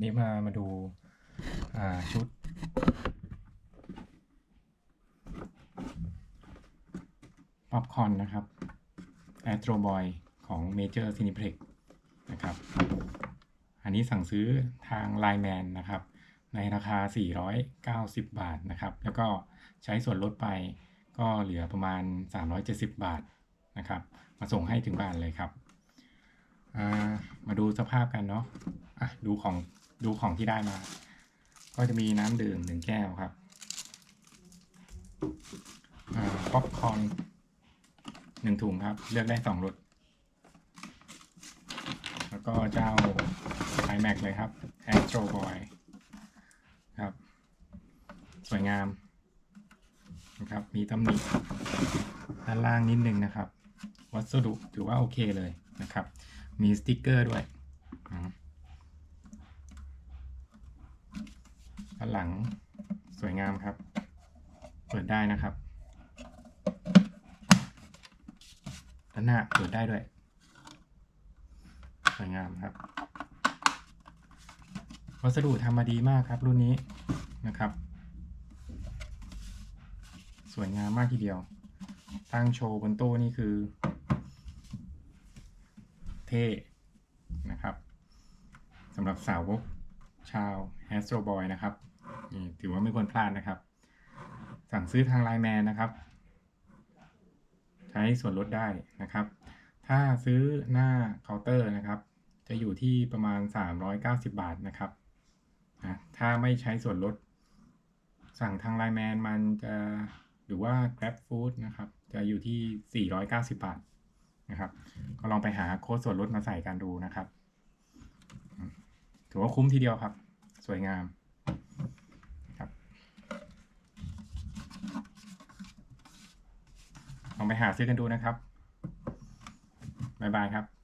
วันนี้มามาดูอ่าชุด ป๊อปคอนนะครับ a s t r o Boy ของ Major Cineplex นะครับ อันนี้สั่งซื้อทาง Line Man นะครับ ในราคา 490 บาทนะครับ แล้วก็ใช้ส่วนลดไปก็เหลือประมาณ 370 บาทนะครับ มาส่งให้ถึงบ้านเลยครับามาดูสภาพกันเนาะะดูของ ดูของที่ได้มา ก็จะมีน้ำดื่มหนึ่งแก้วครับอ่าป๊อปคอร์นหนึ่งถุงครับ เลือกได้สองรสแล้วก็เจ้า iMac เลยครับ Astro Boy ครับ สวยงามนะครับ มีตำหนิด้านล่างนิดนึงนะครับ วัสดุถือว่าโอเคเลยนะครับ มีสติกเกอร์ด้วยอืม ด้านหลังสวยงามครับ เปิดได้นะครับด้านหน้าเปิดได้ด้วย สวยงามครับ วัสดุทำมาดีมากครับรุ่นนี้นะครับ สวยงามมากทีเดียว ตั้งโชว์บนโต๊ะนี่คือ เท่นะครับสำหรับสาวก ชาว a s t r o Boy นะครับนี่ถือว่าไม่ควรพลาดนะครับ สั่งซื้อทางไลน์แมนนะครับ ใช้ส่วนลดได้นะครับ ถ้าซื้อหน้าเคาน์เตอร์นะครับ จะอยู่ที่ประมาณ 390 บาทนะครับนะถ้าไม่ใช้ส่วนลด สั่งทางไลน์แมนมันจะหรือว่า Grab Food นะครับ จะอยู่ที่ 490 บาทนะครับ ก็ลองไปหาโค้ดส่วนลดมาใส่กันดูนะครับ ถือว่าคุ้มทีเดียวครับ สวยงามครับลองไปหาซื้อกันดูนะครับ บ๊ายบายครับ